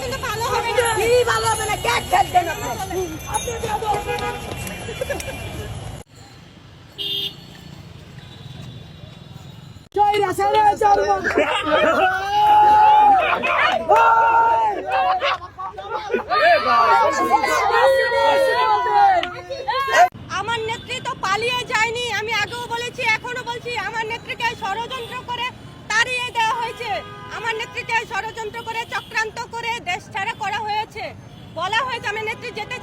কিন্তু ভালো হবে না। কি ভালো হবে না? কে খেলছেন আপনি? আপনি বেয়াদব। চৈরা ছেড়ে চলবো আমার নেত্রী তো পালিয়ে যায়নি আমি আগেও বলেছি এখনও বলছি আমার নেত্রীকে ষড়যন্ত্র করে তাড়িয়ে দেওয়া হয়েছে। আমার নেত্রীকে ষড়যন্ত্র করে চক্রান্ত করে দেশ ছাড়া করা হয়েছে। বলা হয়েছে আমি নেত্রী যেতে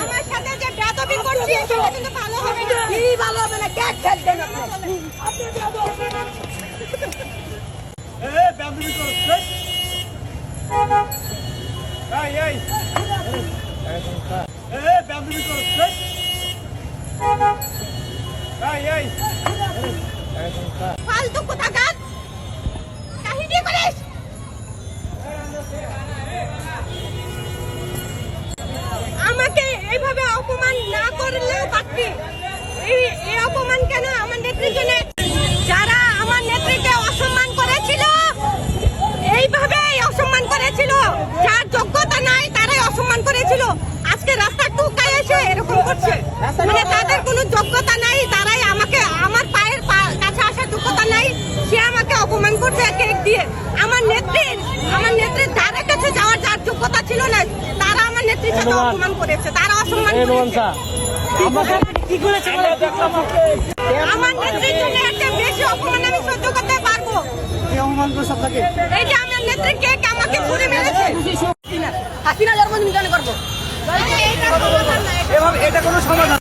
আমার সাথে যে বেয়াদবি করছি সেটা কিন্তু ভালো হবে না। কি ভালো হবে না? কে খেলছেন আপনি আপনি বেয়াদব। ফালতু কোথাকার করলেও এই অপমান কেন আমার নেত্রীর জন্য যারা আমার নেত্রীকে অসম্মান করেছিল এইভাবে অসম্মান করেছিল। যার যোগ্যতা নাই তারাই অসম্মান করেছিল। আজকে রাস্তা টুকায় এসে এরকম করছে। মানে তাদের কোনো যোগ্যতা নাই তারাই আমাকে আমার পায়ের কাছে আসার যোগ্যতা নাই সে আমাকে অপমান করছে কেক দিয়ে। আমার নেত্রীর আমার নেত্রীর ধারে কাছে যাওয়ার যার যোগ্যতা ছিল না তারা আমার নেত্রীর সাথে অপমান করেছে তারা অসম্মান করেছে। কি করেছে আমার জন্য একটা বেশি অপমান আমি সহ্য করতে পারব এই যে আমার নেত্রী আমাকে ছুড়ে মেরেছে? হাসিনা জন্মদিন কেন করব এটা কোনো সমাধান